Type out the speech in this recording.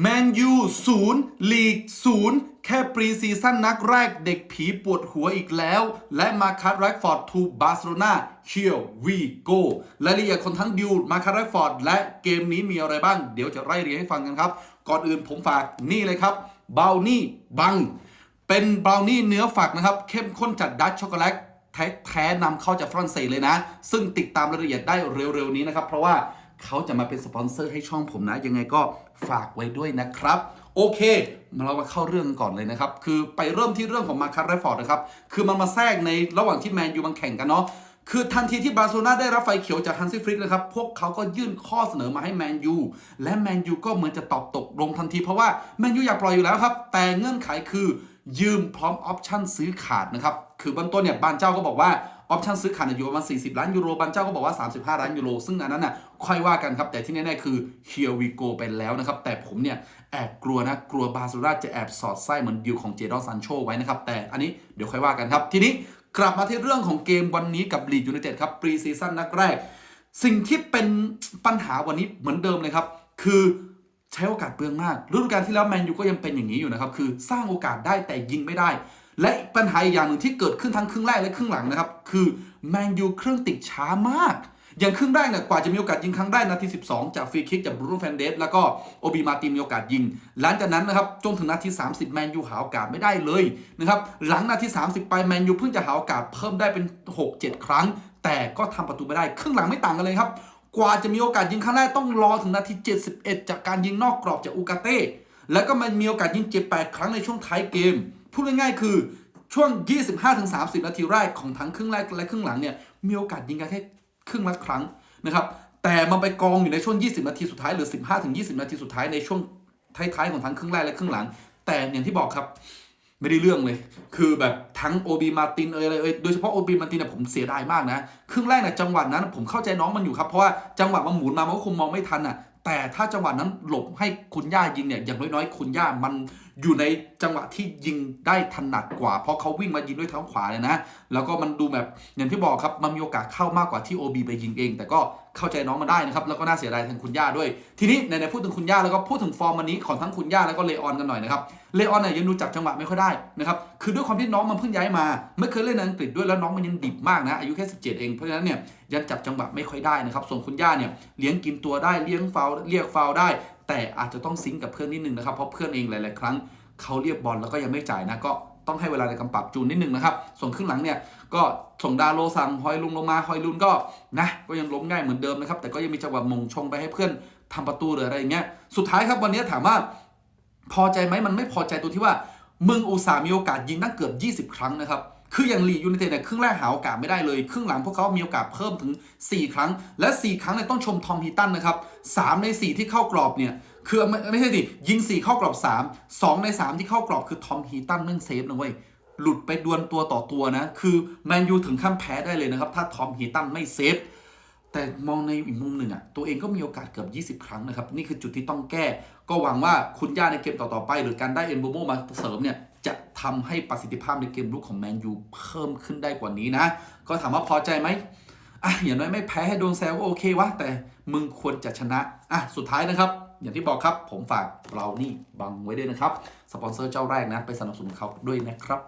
แมนยูศูนย์ลีกศูนย์แค่ปรีซีซั่นนัดแรกเด็กผีปวดหัวอีกแล้ว และมาคัตแรกฟอร์ดทูบาร์เซโลนาเชียวีโกรายละเอียดคนทั้งดิวมาคัตแรกฟอร์ดและเกมนี้มีอะไรบ้าง เดี๋ยวจะไล่เรียงให้ฟังกันครับ ก่อนอื่นผมฝากนี่เลยครับเบาวนี่บัง เป็นเบราวนี่เนื้อฝักนะครับ เข้มข้นจัดดัชช็อกโกแลตแท้แท้นำเข้าจากฝรั่งเศสเลยนะ ซึ่งติดตามรายละเอียดได้เร็วๆนี้นะครับ เพราะว่า เขาจะมาเป็นสปอนเซอร์ให้ช่องผมนะ ยังไงก็ฝากไว้ด้วยนะครับ โอเคมาเรามาเข้าเรื่องกันก่อนเลยนะครับ คือไปเริ่มที่เรื่องของมาคัตไรฟอร์ดนะครับ คือมันมาแทรกในระหว่างที่แมนยูมันแข่งกันเนาะคือทันทีที่บาร์เซโลนาได้รับไฟเขียวจากฮันซี่ฟริกนะครับ พวกเขาก็ยื่นข้อเสนอมาให้แมนยู และแมนยูก็เหมือนจะตอบตกลงทันทีเพราะว่าแมนยูอยากปล่อยอยู่แล้วครับ แต่เงื่อนไขคือยืมพร้อมออปชั่นซื้อขาดนะครับ คือเบื้องต้นเนี่ยบานเจ้าก็บอกว่า ออปชั่นซื้อขาดเนี่ยอยู่ประมาณ40 ล้านยูโรบานเจ้าก็บอกว่า 35 ล้านยูโรซึ่งอันนั้นน่ะค่อยว่ากันครับ แต่ที่แน่ๆคือ here we go ไปแล้วนะครับ แต่ผมเนี่ยแอบกลัวนะ กลัวบาร์เซโลนาจะแอบสอดไส้เหมือนดิวของเจดอนซันโชไว้นะครับ แต่อันนี้เดี๋ยวค่อยว่ากันครับ ทีนี้กลับมาที่เรื่องของเกมวันนี้กับลีดยูไนเต็ดครับปรีซีซั่นนัดแรก สิ่งที่เป็นปัญหาวันนี้เหมือนเดิมเลยครับ คือใช้โอกาสเปลืองมากฤดูกาลที่แล้วแมนยูก็ยังเป็นอย่างนี้อยู่นะครับคือสร้างโอกาสได้แต่ยิงไม่ได้ และปัญหาอีกอย่างหนึ่งที่เกิดขึ้นทั้งครึ่งแรกและครึ่งหลังนะครับ คือแมนยูเครื่องติดช้ามาก อย่างครึ่งแรกเนี่ยกว่าจะมีโอกาสยิงครั้งแรกนาที 12 จากฟรีคิกจากบรูโน่แฟนเดสแล้วก็โอบีมาติมีโอกาสยิง หลังจากนั้นนะครับจนถึงนาที 30 แมนยูหาโอกาสไม่ได้เลยนะครับหลังนาที 30 ไปแมนยูเพิ่งจะหาโอกาสเพิ่มได้เป็น 6-7 ครั้ง แต่ก็ทำประตูไม่ได้ครึ่งหลังไม่ต่างกันเลยครับกว่าจะมีโอกาสยิงครั้งแรกต้องรอถึงนาที 71 จากการยิงนอกกรอบจากอูกาเต้แล้วก็มันมีโอกาสยิง 7-8 ครั้งในช่วงท้ายเกม พูดง่ายๆคือช่วง 25-30 นาทีแรกของทั้งครึ่งแรกและครึ่งหลังเนี่ยมีโอกาสยิงกันแค่ครึ่งละครั้งนะครับแต่มันไปกองอยู่ในช่วง 20 นาทีสุดท้ายหรือ 15-20 นาทีสุดท้ายในช่วงท้ายๆของทั้งครึ่งแรกและครึ่งหลัง แต่อย่างที่บอกครับไม่ได้เรื่องเลย คือแบบทั้งโอบีมาตินเอยอะไรเอยโดยเฉพาะโอบีมาตินเนี่ยผมเสียดายมากนะ ครึ่งแรกนี่ยจังหวะนั้นผมเข้าใจน้องมันอยู่ครับ เพราะว่าจังหวะมันหมุนมามันก็คงมองไม่ทันอะ แต่ถ้าจังหวะนั้นหลบให้คุณย่ายิงเนี่ย อย่างน้อยๆ คุณย่ามัน อยู่ในจังหวะที่ยิงได้ถนัดกว่า เพราะเขาวิ่งมายิงด้วยเท้าขวาเลยนะ แล้วก็มันดูแบบอย่างที่บอกครับมันมีโอกาสเข้ามากกว่าที่โอบีไปยิงเอง แต่ก็เข้าใจน้องมาได้นะครับ แล้วก็น่าเสียดายแทนคุณย่าด้วย ทีนี้ในในๆพูดถึงคุณย่าแล้วก็พูดถึงฟอร์มวันนี้ของทั้งคุณย่าแล้วก็เลออนกันหน่อยนะครับ เลออนเนี่ยยังดูจับจังหวะไม่ค่อยได้นะครับ คือด้วยความที่น้องมันเพิ่งย้ายมา ไม่เคยเล่นในอังกฤษด้วยแล้วน้องมันยังดิบมากนะ อายุแค่ 17 เอง เพราะฉะนั้นเนี่ยยังจับจังหวะไม่ค่อยได้นะครับ ส่วนคุณย่าเนี่ยเลี้ยงกินตัวได้ เลี้ยงฟาวเรียกฟาวได้ แต่อาจจะต้องซิงกับเพื่อนนิดนึงนะครับเพราะเพื่อนเองหลาย ๆ ครั้งเขาเรียกบอลแล้วก็ยังไม่จ่ายนะก็ต้องให้เวลาในการปรับจูนนิดนึงนะครับ ส่วนครึ่งหลังเนี่ยก็ส่งดาโลสั่งฮอยลุงลงมาฮอยลุนก็นะก็ยังล้มง่ายเหมือนเดิมนะครับแต่ก็ยังมีจังหวะมงชงไปให้เพื่อนทำประตูหรืออะไรอย่างเงี้ยสุดท้ายครับวันนี้ถามว่าพอใจไหมมันไม่พอใจตัวที่ว่า มึงอุตส่าห์มีโอกาสยิงตั้งเกือบ 20 ครั้งนะครับ คืออย่างลียูไนเต็ดเนี่ยครึ่งแรกหาโอกาสไม่ได้เลย ครึ่งหลังพวกเขามีโอกาสเพิ่มถึง 4 ครั้ง และ 4 ครั้งเนี่ยต้องชมทอมฮีตันนะครับ3ใน 4 ที่เข้ากรอบเนี่ยคือไม่ไม่ใช่ดิยิง 4 เข้ากรอบ 3 2 ใน 3 ที่เข้ากรอบคือทอมฮีตันแม่งเซฟนะเว้ยหลุดไปดวลตัวต่อตัวนะ คือแมนยูถึงขั้นแพ้ได้เลยนะครับ ถ้าทอมฮีตันไม่เซฟ แต่มองในอีกมุมหนึ่งอะ ตัวเองก็มีโอกาสเกือบ 20 ครั้งนะครับ นี่คือจุดที่ต้องแก้ ก็หวังว่าคุณย่าในเกมต่อ ๆ ไป หรือการได้เอ็นโบโมมาเสริมเนี่ย จะทำให้ประสิทธิภาพในเกมลุกของแมนยูเพิ่มขึ้นได้กว่านี้นะ ก็ถามว่าพอใจไหมอะอย่างน้อยไม่แพ้ให้โดนแซวก็โอเควะแต่มึงควรจะชนะอะสุดท้ายนะครับ อย่างที่บอกครับผมฝากเรานี่บังไว้ด้วยนะครับ สปอนเซอร์เจ้าแรกนะ ไปสนับสนุนเขาด้วยนะครับ